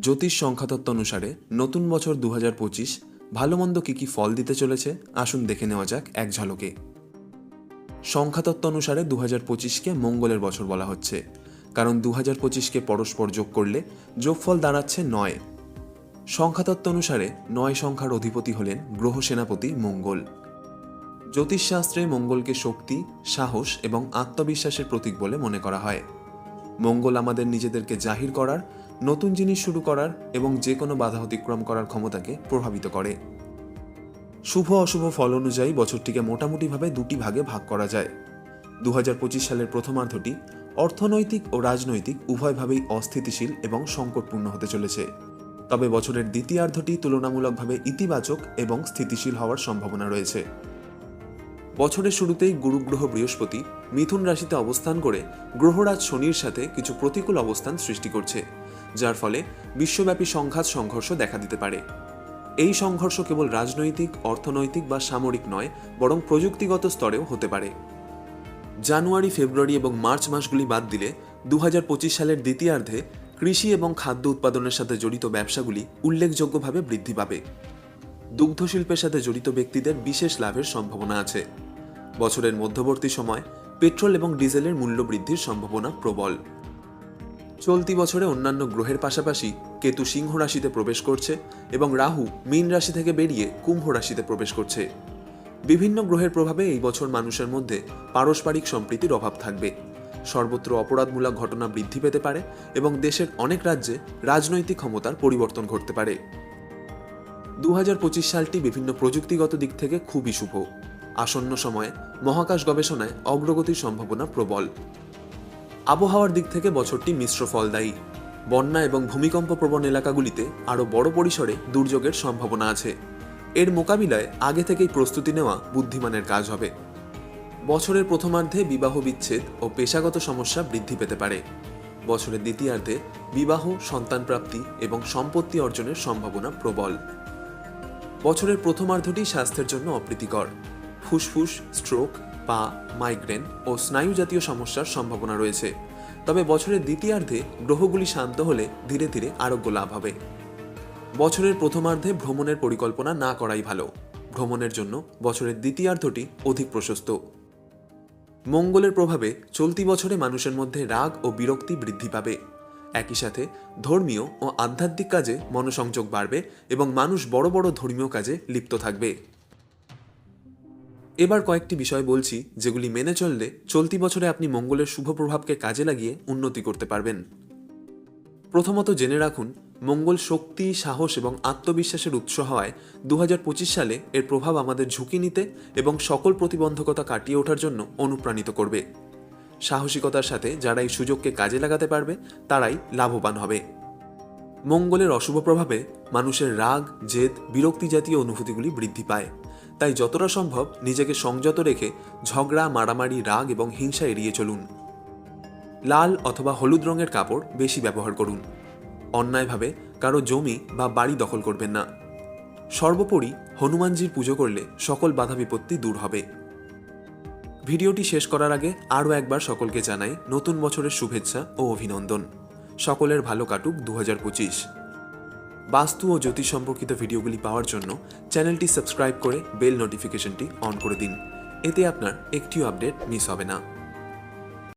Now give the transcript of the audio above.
জ্যোতিষ সংখ্যাতত্ত্ব অনুসারে নতুন বছর দু হাজার পঁচিশ ভালো মন্দ কী কী ফল দিতে চলেছে? আসুন দেখে নেওয়া যাক এক ঝলকে। সংখ্যাতত্ত্ব অনুসারে দু হাজার পঁচিশকে মঙ্গলের বছর বলা হচ্ছে। কারণ দু হাজার পঁচিশকে পরস্পর যোগ করলে যোগফল দাঁড়াচ্ছে নয়। সংখ্যাতত্ত্ব অনুসারে নয় সংখ্যার অধিপতি হলেন গ্রহ সেনাপতি মঙ্গল। জ্যোতিষশাস্ত্রে মঙ্গলকে শক্তি, সাহস এবং আত্মবিশ্বাসের প্রতীক বলে মনে করা হয়। মঙ্গল আমাদের নিজেদেরকে জাহির করার, নতুন জিনিস শুরু করার এবং যে কোনো বাধা অতিক্রম করার ক্ষমতাকে প্রভাবিত করে। শুভ অশুভ ফল অনুযায়ী বছরটিকে মোটামুটিভাবে দুটি ভাগে ভাগ করা যায়। দু হাজার পঁচিশ সালের প্রথমার্ধটি অর্থনৈতিক ও রাজনৈতিক উভয়ভাবেই অস্থিতিশীল এবং সংকটপূর্ণ হতে চলেছে। তবে বছরের দ্বিতীয়ার্ধটি তুলনামূলকভাবে ইতিবাচক এবং স্থিতিশীল হওয়ার সম্ভাবনা রয়েছে। বছরের শুরুতেই গুরুগ্রহ বৃহস্পতি মিথুন রাশিতে অবস্থান করে গ্রহরাজ শনির সাথে কিছু প্রতিকূল অবস্থান সৃষ্টি করছে, যার ফলে বিশ্বব্যাপী সংঘাত সংঘর্ষ দেখা দিতে পারে। এই সংঘর্ষ কেবল রাজনৈতিক, অর্থনৈতিক বা সামরিক নয়, বরং প্রযুক্তিগত স্তরেও হতে পারে। জানুয়ারি, ফেব্রুয়ারি এবং মার্চ মাসগুলি বাদ দিলে দু হাজার পঁচিশ সালের দ্বিতীয়ার্ধে কৃষি এবং খাদ্য উৎপাদনের সাথে জড়িত ব্যবসাগুলি উল্লেখযোগ্যভাবে বৃদ্ধি পাবে। দুগ্ধ শিল্পের সাথে জড়িত ব্যক্তিদের বিশেষ লাভের সম্ভাবনা আছে। বছরের মধ্যবর্তী সময় পেট্রোল এবং ডিজেলের মূল্য বৃদ্ধির সম্ভাবনা প্রবল। চলতি বছরে অন্যান্য গ্রহের পাশাপাশি কেতু সিংহ রাশিতে প্রবেশ করছে এবং রাহু মীন রাশি থেকে বেরিয়ে কুম্ভ রাশিতে প্রবেশ করছে। বিভিন্ন গ্রহের প্রভাবে এই বছর মানুষের মধ্যে পারস্পরিক সম্প্রীতির অভাব থাকবে। সর্বত্র অপরাধমূলক ঘটনা বৃদ্ধি পেতে পারে এবং দেশের অনেক রাজ্যে রাজনৈতিক ক্ষমতার পরিবর্তন ঘটতে পারে। দু হাজার পঁচিশ সালটি বিভিন্ন প্রযুক্তিগত দিক থেকে খুবই শুভ। আসন্ন সময়ে মহাকাশ গবেষণায় অগ্রগতির সম্ভাবনা প্রবল। আবহাওয়ার দিক থেকে বছরটি মিশ্র ফলদায়ী। বন্যা এবং ভূমিকম্প প্রবণ এলাকাগুলিতে আরও বড় পরিসরে দুর্যোগের সম্ভাবনা আছে। এর মোকাবিলায় আগে থেকেই প্রস্তুতি নেওয়া বুদ্ধিমানের কাজ হবে। বছরের প্রথমার্ধে বিবাহ বিচ্ছেদ ও পেশাগত সমস্যা বৃদ্ধি পেতে পারে। বছরের দ্বিতীয়ার্ধে বিবাহ, সন্তান প্রাপ্তি এবং সম্পত্তি অর্জনের সম্ভাবনা প্রবল। বছরের প্রথমার্ধটি স্বাস্থ্যের জন্য অপ্রীতিকর। ফুসফুস, স্ট্রোক পা মাইগ্রেন ও স্নায়ু জাতীয় সমস্যার সম্ভাবনা রয়েছে। তবে বছরের দ্বিতীয়ার্ধে গ্রহগুলি শান্ত হলে ধীরে ধীরে আরোগ্য লাভ হবে। বছরের প্রথমার্ধে ভ্রমণের পরিকল্পনা না করাই ভালো। ভ্রমণের জন্য বছরের দ্বিতীয়ার্ধটি অধিক প্রশস্ত। মঙ্গলের প্রভাবে চলতি বছরে মানুষের মধ্যে রাগ ও বিরক্তি বৃদ্ধি পাবে। একই সাথে ধর্মীয় ও আধ্যাত্মিক কাজে মনোসংযোগ বাড়বে এবং মানুষ বড় বড় ধর্মীয় কাজে লিপ্ত থাকবে। এবার কয়েকটি বিষয় বলছি, যেগুলি মেনে চললে চলতি বছরে আপনি মঙ্গলের শুভ প্রভাবকে কাজে লাগিয়ে উন্নতি করতে পারবেন। প্রথমত জেনে রাখুন, মঙ্গল শক্তি, সাহস এবং আত্মবিশ্বাসের উৎস হওয়ায় দু হাজার পঁচিশ সালে এর প্রভাব আমাদের ঝুঁকি নিতে এবং সকল প্রতিবন্ধকতা কাটিয়ে ওঠার জন্য অনুপ্রাণিত করবে। সাহসিকতার সাথে যারা এই সুযোগকে কাজে লাগাতে পারবে, তারাই লাভবান হবে। মঙ্গলের অশুভ প্রভাবে মানুষের রাগ, জেদ বিরক্তি জাতীয় অনুভূতিগুলি বৃদ্ধি পায়। তাই যতটা সম্ভব নিজেকে সংযত রেখে ঝগড়া, মারামারি, রাগ এবং হিংসা এড়িয়ে চলুন। লাল অথবা হলুদ রঙের কাপড় বেশি ব্যবহার করুন। অন্যায়ভাবে কারও জমি বা বাড়ি দখল করবেন না। সর্বোপরি হনুমানজির পুজো করলে সকল বাধা বিপত্তি দূর হবে। ভিডিওটি শেষ করার আগে আরও একবার সকলকে জানাই নতুন বছরের শুভেচ্ছা ও অভিনন্দন। সকলের ভালো কাটুক দু হাজার পঁচিশ। বাস্তু ও জ্যোতিষ সম্পর্কিত ভিডিওগুলি পাওয়ার জন্য চ্যানেলটি সাবস্ক্রাইব করে বেল নোটিফিকেশনটি অন করে দিন। এতে আপনার একটিও আপডেট মিস হবে না।